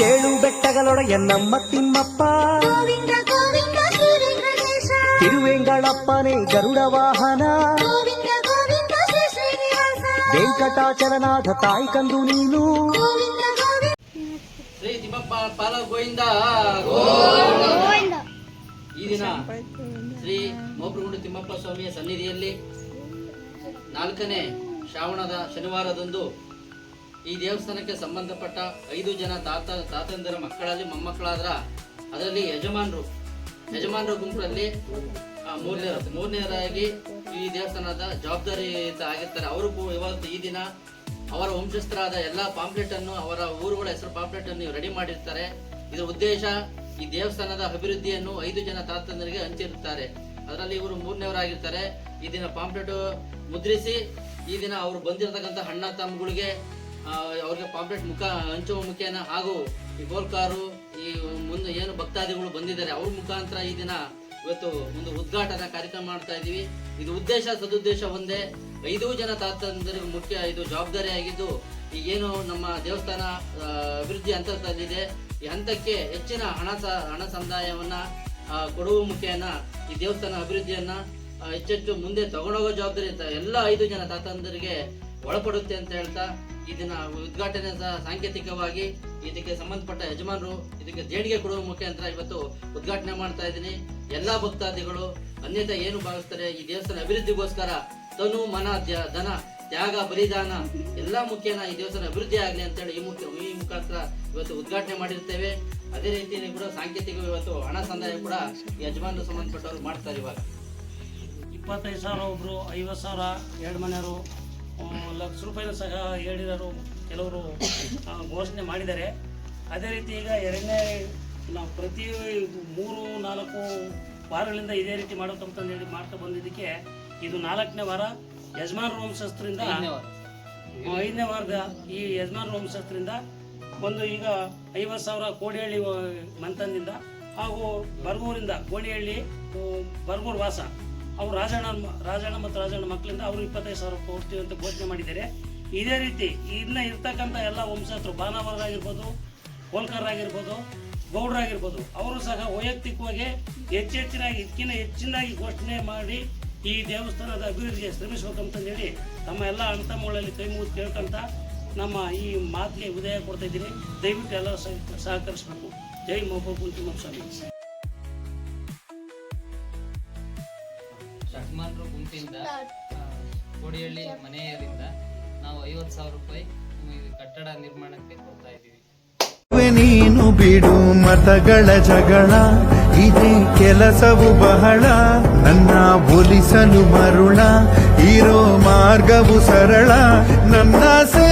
ಏಳು ಬೆಟ್ಟಗಳೊಡೆಯ ನಮ್ಮ ತಿಮ್ಮಪ್ಪ. ಗೋವಿಂದ ಗೋವಿಂದ ಶ್ರೀವೆಂಕಟೇಶ ತಿರುವೆಂಗಳಪ್ಪನೇ ಗರುಡ ವಾಹನ. ಗೋವಿಂದ ಗೋವಿಂದ ಶ್ರೀ ಶ್ರೀನಿವಾಸ. ವೆಂಕಟಾಚಲನಾಥ ತಾಯಿ ಕಂದು ನೀನು. ಶ್ರೀ ತಿಮ್ಮಪ್ಪ ಪಾಲ ಗೋವಿಂದ. ಈ ದಿನ ಶ್ರೀ ಮೋಬ್ರಗುಂಡು ತಿಮ್ಮಪ್ಪ ಸ್ವಾಮಿಯ ಸನ್ನಿಧಿಯಲ್ಲಿ ನಾಲ್ಕನೇ ಶ್ರಾವಣದ ಶನಿವಾರದಂದು ಈ ದೇವಸ್ಥಾನಕ್ಕೆ ಸಂಬಂಧಪಟ್ಟ ಐದು ಜನ ತಾತ ತಾತಂದಿರ ಮಕ್ಕಳಲ್ಲಿ ಮೊಮ್ಮಕ್ಕಳಾದ್ರ ಅದರಲ್ಲಿ ಯಜಮಾನರು, ಯಜಮಾನರ ಗುಂಪಲ್ಲಿ ಮೂರನೇ ಮೂರನೇರಾಗಿ ಈ ದೇವಸ್ಥಾನದ ಜವಾಬ್ದಾರಿ ಆಗಿರ್ತಾರೆ. ಅವರು ಇವತ್ತು ಈ ದಿನ ಅವರ ವಂಶಸ್ಥರಾದ ಎಲ್ಲ ಪಾಂಪ್ಲೆಟ್ ಅನ್ನು ಅವರ ಊರುಗಳ ಹೆಸರು ಪಾಂಪ್ಲೆಟ್ ಅನ್ನು ರೆಡಿ ಮಾಡಿರ್ತಾರೆ. ಇದರ ಉದ್ದೇಶ ಈ ದೇವಸ್ಥಾನದ ಅಭಿವೃದ್ಧಿಯನ್ನು ಐದು ಜನ ತಾತಂದರಿಗೆ ಹಂಚಿರುತ್ತಾರೆ. ಅದರಲ್ಲಿ ಇವರು ಮೂರನೇವರಾಗಿರ್ತಾರೆ. ಈ ದಿನ ಪಾಂಪ್ಲೆಟ್ ಮುದ್ರಿಸಿ ಈ ದಿನ ಅವರು ಬಂದಿರತಕ್ಕಂಥ ಅಣ್ಣ ತಮ್ಮಗಳಿಗೆ ಅವ್ರಿಗೆ ಪಾಂಪ್ಲೆಟ್ ಮುಖ ಹಂಚುವ ಮುಖೇನ ಹಾಗೂ ಈ ಗೋಲ್ಕಾರು ಈ ಮುಂದೆ ಏನು ಭಕ್ತಾದಿಗಳು ಬಂದಿದ್ದಾರೆ, ಅವ್ರ ಮುಖಾಂತರ ಈ ದಿನ ಇವತ್ತು ಒಂದು ಉದ್ಘಾಟನಾ ಕಾರ್ಯಕ್ರಮ ಮಾಡ್ತಾ ಇದ್ದೀವಿ. ಇದು ಉದ್ದೇಶ, ಸದುದ್ದೇಶ ಒಂದೇ. ಐದು ಜನ ತಾತಂದರಿಗೆ ಮುಖ್ಯ ಇದು ಜವಾಬ್ದಾರಿ ಆಗಿದ್ದು ಈಗೇನು ನಮ್ಮ ದೇವಸ್ಥಾನ ಅಭಿವೃದ್ಧಿ ಹಂತದಲ್ಲಿದೆ. ಈ ಹಂತಕ್ಕೆ ಹೆಚ್ಚಿನ ಹಣ ಹಣ ಸಂದಾಯವನ್ನು ಕೊಡುವ ಮುಖೇನ ಈ ದೇವಸ್ಥಾನ ಅಭಿವೃದ್ಧಿಯನ್ನ ಹೆಚ್ಚೆಚ್ಚು ಮುಂದೆ ತಗೊಂಡೋಗೋ ಜವಾಬ್ದಾರಿ ಅಂತ ಎಲ್ಲ ಐದು ಜನ ತಾತಂದರಿಗೆ ಒಳಪಡುತ್ತೆ ಅಂತ ಹೇಳ್ತಾ ಇದನ್ನ ದಿನ ಉದ್ಘಾಟನೆ ಸಹ ಸಾಂಕೇತಿಕವಾಗಿ ಇದಕ್ಕೆ ಸಂಬಂಧಪಟ್ಟ ಯಜಮಾನರು, ಇದಕ್ಕೆ ದೇಣಿಗೆ ಕೊಡುವ ಮುಖಾಂತರ ಇವತ್ತು ಉದ್ಘಾಟನೆ ಮಾಡ್ತಾ ಇದ್ದೀನಿ. ಎಲ್ಲಾ ಭಕ್ತಾದಿಗಳು ಅನ್ಯತೆ ಏನು ಭಾವಿಸ್ತಾರೆ, ಈ ದೇವಸ್ಥಾನ ಅಭಿವೃದ್ಧಿಗೋಸ್ಕರ ತನು, ಮನ ಧನ, ತ್ಯಾಗ, ಬಲಿದಾನ ಎಲ್ಲಾ ಮುಖೇನ ಈ ದೇವಸ್ಥಾನ ಅಭಿವೃದ್ಧಿ ಅಂತ ಅಂತೇಳಿ ಈ ಮುಖ್ಯ ಈ ಮುಖಾಂತರ ಇವತ್ತು ಉದ್ಘಾಟನೆ ಮಾಡಿರ್ತೇವೆ. ಅದೇ ರೀತಿಯಲ್ಲಿ ಕೂಡ ಸಾಂಕೇತಿಕ ಇವತ್ತು ಹಣ ಸಂದಾಯ ಕೂಡ ಯಜಮಾನರು ಸಂಬಂಧಪಟ್ಟವರು ಮಾಡ್ತಾರೆ ಇವಾಗ. ಇಪ್ಪತ್ತೈದು ಸಾವಿರ ಒಬ್ಬರು ಐವತ್ತು ಸಾವಿರ ಎರಡು ಮನೆಯವರು ಲಕ್ಷ ರೂಪಾಯಿನೂ ಸಹ ಹೇಳಿದರು ಕೆಲವರು ಘೋಷಣೆ ಮಾಡಿದ್ದಾರೆ. ಅದೇ ರೀತಿ ಈಗ ಎರಡನೇ ನಾವು ಪ್ರತಿ ಮೂರು ನಾಲ್ಕು ವಾರಗಳಿಂದ ಇದೇ ರೀತಿ ಹೇಳಿ ಮಾಡ್ತಾ ಬಂದಿದ್ದಕ್ಕೆ ಇದು ನಾಲ್ಕನೇ ವಾರ. ಯಜಮಾನ್ ರೋಮ್ ಐದನೇ ವಾರದ ಈ ಯಜಮಾನ ವಂಶಸ್ಥರಿಂದ ಒಂದು ಈಗ ಐವತ್ತು ಸಾವಿರ ಕೋಡಿಹಳ್ಳಿ ಮಂತನದಿಂದ ಹಾಗೂ ಬರ್ಗೂರಿಂದ ಕೋಡಿಹಳ್ಳಿ ಬರ್ಗೂರು ವಾಸ. ಅವರು ರಾಜಣ್ಣ ರಾಜಣ್ಣ ಮತ್ತು ರಾಜಣ್ಣ ಮಕ್ಕಳಿಂದ ಅವರು ಇಪ್ಪತ್ತೈದು ಸಾವಿರ ಕೊಡ್ತೀವಿ ಅಂತ ಘೋಷಣೆ ಮಾಡಿದ್ದಾರೆ. ಇದೇ ರೀತಿ ಇನ್ನ ಇರ್ತಕ್ಕಂಥ ಎಲ್ಲ ವಂಶಸ್ಥರು ಬಾನಾವರಾಗಿರ್ಬೋದು ಹೋಲ್ಕರ್ ಆಗಿರ್ಬೋದು ಗೌಡ್ರಾಗಿರ್ಬೋದು, ಅವರು ಸಹ ವೈಯಕ್ತಿಕವಾಗಿ ಹೆಚ್ಚೆಚ್ಚಿನಾಗಿ ಇದಕ್ಕಿಂತ ಹೆಚ್ಚಿನಾಗಿ ಘೋಷಣೆ ಮಾಡಿ ಈ ದೇವಸ್ಥಾನದ ಅಭಿವೃದ್ಧಿಗೆ ಶ್ರಮಿಸ್ಬೇಕಂತಂದೇಳಿ ತಮ್ಮ ಎಲ್ಲ ಅಣ್ತಮ್ಮಗಳಲ್ಲಿ ಕೈ ಮುಗಿದು ಕೇಳ್ಕೊಂತ ನಮ್ಮ ಈ ಮಾತಿಗೆ ಉದಯ ಕೊಡ್ತಾ ಇದ್ದೀನಿ. ದಯವಿಟ್ಟು ಎಲ್ಲ ಸಹ- ಸಹಕರಿಸಬೇಕು. ಜೈ ಮೊಬ್ಬ ಕುಂತಿಮ ಯಜಮಾನ್ರು ಗುಂಪಿಂದ ಕೋಡಿಹಳ್ಳಿ ಮನೆಯವರಿಂದ ನಾವು ಐವತ್ತು ಸಾವಿರ ರೂಪಾಯಿ ಕಟ್ಟಡ ನಿರ್ಮಾಣಕ್ಕೆ ಕೊಡ್ತಾ ಇದ್ದೀವಿ. ನೀನು ಬಿಡು ಮತಗಳ ಜಗಳ ಇದೇ ಕೆಲಸವು ಬಹಳ ನನ್ನ ಒಲಿಸಲು ಮರುಳ ಇರೋ ಮಾರ್ಗವು ಸರಳ ನನ್ನ ಸೇ